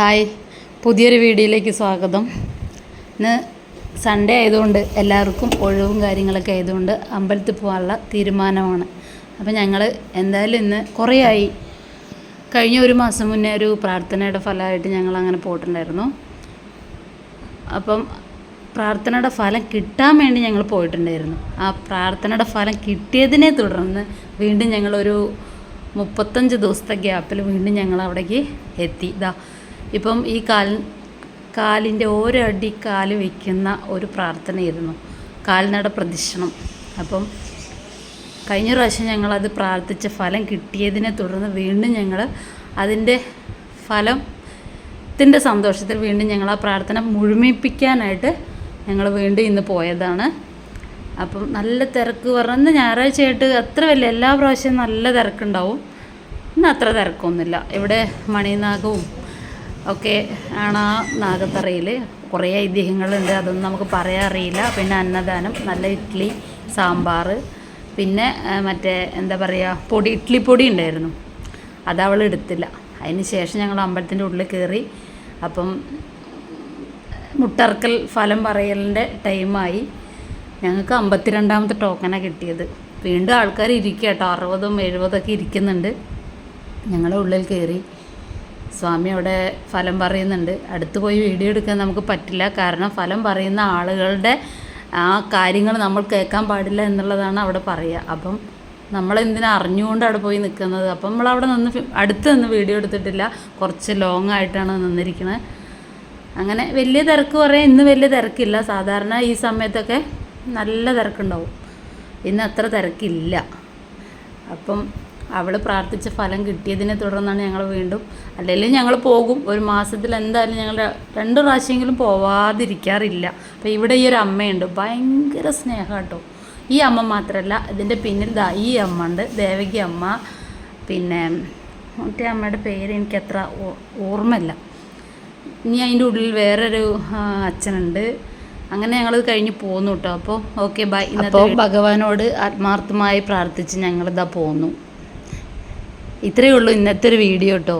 Hi. പുതിയൊരു വീഡിയോയിലേക്ക് സ്വാഗതം. ഇന്ന് സൺഡേ ആയതുകൊണ്ട് എല്ലാവർക്കും ഒഴിവും കാര്യങ്ങളൊക്കെ ആയതുകൊണ്ട് അമ്പലത്തിൽ പോകാനുള്ള തീരുമാനമാണ്. അപ്പോൾ ഞങ്ങൾ എന്തായാലും ഇന്ന് കുറേയായി. കഴിഞ്ഞ ഒരു മാസം മുന്നേ ഒരു പ്രാർത്ഥനയുടെ ഫലമായിട്ട് ഞങ്ങൾ അങ്ങനെ പോയിട്ടുണ്ടായിരുന്നു. അപ്പം പ്രാർത്ഥനയുടെ ഫലം കിട്ടാൻ വേണ്ടി ഞങ്ങൾ പോയിട്ടുണ്ടായിരുന്നു. ആ പ്രാർത്ഥനയുടെ ഫലം കിട്ടിയതിനെ തുടർന്ന് വീണ്ടും ഞങ്ങളൊരു മുപ്പത്തഞ്ച് ദിവസത്തെ ഗ്യാപ്പിൽ വീണ്ടും ഞങ്ങൾ അവിടേക്ക് എത്തി. ഇതാ ഇപ്പം ഈ കാൽ കാലിന്റെ ഓരോ അടി കാൽ വയ്ക്കുന്ന ഒരു പ്രാർത്ഥനയായിരുന്നു. കാൽനട പ്രദക്ഷിണം അപ്പം കഴിഞ്ഞ പ്രാവശ്യം ഞങ്ങളത് പ്രാർത്ഥിച്ച ഫലം കിട്ടിയതിനെ തുടർന്ന് വീണ്ടും ഞങ്ങൾ അതിന്റെ ഫലത്തിന്റെ സന്തോഷത്തിൽ വീണ്ടും ഞങ്ങൾ ആ പ്രാർത്ഥന മുഴുമിപ്പിക്കാനായിട്ട് ഞങ്ങൾ വീണ്ടും ഇന്ന് പോയതാണ്. അപ്പം നല്ല തിരക്ക് പറഞ്ഞ് ഞായറാഴ്ചയായിട്ട് അത്ര വലിയ എല്ലാ പ്രാവശ്യവും നല്ല തിരക്കുണ്ടാവും. ഇന്ന് അത്ര തിരക്കൊന്നുമില്ല. ഇവിടെ മണിനാഗവും ഒക്കെ ആണ് ആ നാഗത്തറയിൽ കുറേ ഐതിഹ്യങ്ങളുണ്ട് അതൊന്നും നമുക്ക് പറയാൻ അറിയില്ല. പിന്നെ അന്നദാനം നല്ല ഇഡ്ഡലി സാമ്പാർ പിന്നെ മറ്റേ എന്താ പറയുക പൊടി ഇഡ്ഡലി പൊടി ഉണ്ടായിരുന്നു. അത് അവൾ എടുത്തില്ല. അതിന് ശേഷം ഞങ്ങൾ അമ്പലത്തിന്റെ ഉള്ളിൽ കയറി അപ്പം മുട്ടർക്കൽ ഫലം പറയലിന്റെ ടൈമായി ഞങ്ങൾക്ക് അമ്പത്തിരണ്ടാമത്തെ ടോക്കനാണ് കിട്ടിയത്. വീണ്ടും ആൾക്കാർ ഇരിക്കുക കേട്ടോ. അറുപതും എഴുപതൊക്കെ ഇരിക്കുന്നുണ്ട്. ഞങ്ങളുടെ ഉള്ളിൽ കയറി. സ്വാമി അവിടെ ഫലം പറയുന്നുണ്ട്. അടുത്ത് പോയി വീഡിയോ എടുക്കാൻ നമുക്ക് പറ്റില്ല. കാരണം ഫലം പറയുന്ന ആളുകളുടെ ആ കാര്യങ്ങൾ നമ്മൾ കേൾക്കാൻ പാടില്ല എന്നുള്ളതാണ് അവിടെ പറയുക. അപ്പം നമ്മളെന്തിനാ അറിഞ്ഞുകൊണ്ട് അവിടെ പോയി നിൽക്കുന്നത്? അപ്പം നമ്മളവിടെ നിന്ന് അടുത്ത് നിന്ന് വീഡിയോ എടുത്തിട്ടില്ല. കുറച്ച് ലോങ് ആയിട്ടാണ് നിന്നിരിക്കുന്നത് അങ്ങനെ വലിയ തിരക്ക് പറയാൻ ഇന്ന് വലിയ തിരക്കില്ല. സാധാരണ ഈ സമയത്തൊക്കെ നല്ല തിരക്കുണ്ടാവും. ഇന്ന് അത്ര തിരക്കില്ല. അപ്പം അവൾ പ്രാർത്ഥിച്ച ഫലം കിട്ടിയതിനെ തുടർന്നാണ് ഞങ്ങൾ വീണ്ടും അല്ലെങ്കിൽ ഞങ്ങൾ പോകും. ഒരു മാസത്തിൽ എന്തായാലും ഞങ്ങൾ രണ്ട് പ്രാവശ്യമെങ്കിലും പോവാതിരിക്കാറില്ല. അപ്പോൾ ഇവിടെ ഈ ഒരു അമ്മയുണ്ട്. ഭയങ്കര സ്നേഹം കേട്ടോ ഈ അമ്മ മാത്രമല്ല ഇതിന്റെ പിന്നിൽ ദാ ഈ അമ്മ ഉണ്ട് ദേവകി അമ്മ. പിന്നെ മറ്റേ അമ്മയുടെ പേര് എനിക്ക് അത്ര ഓർമ്മയില്ല. ഇനി അതിന്റെ ഉള്ളിൽ വേറൊരു അച്ഛനുണ്ട്. അങ്ങനെ ഞങ്ങൾ കഴിഞ്ഞ് പോന്നു കേട്ടോ അപ്പോൾ ഓക്കെ ബൈ. ഇന്നത്തെ ഭഗവാനോട് ആത്മാർത്ഥമായി പ്രാർത്ഥിച്ച് ഞങ്ങളിതാ പോന്നു. ഇത്രയേ ഉള്ളൂ ഇന്നത്തെ ഒരു വീഡിയോ കേട്ടോ.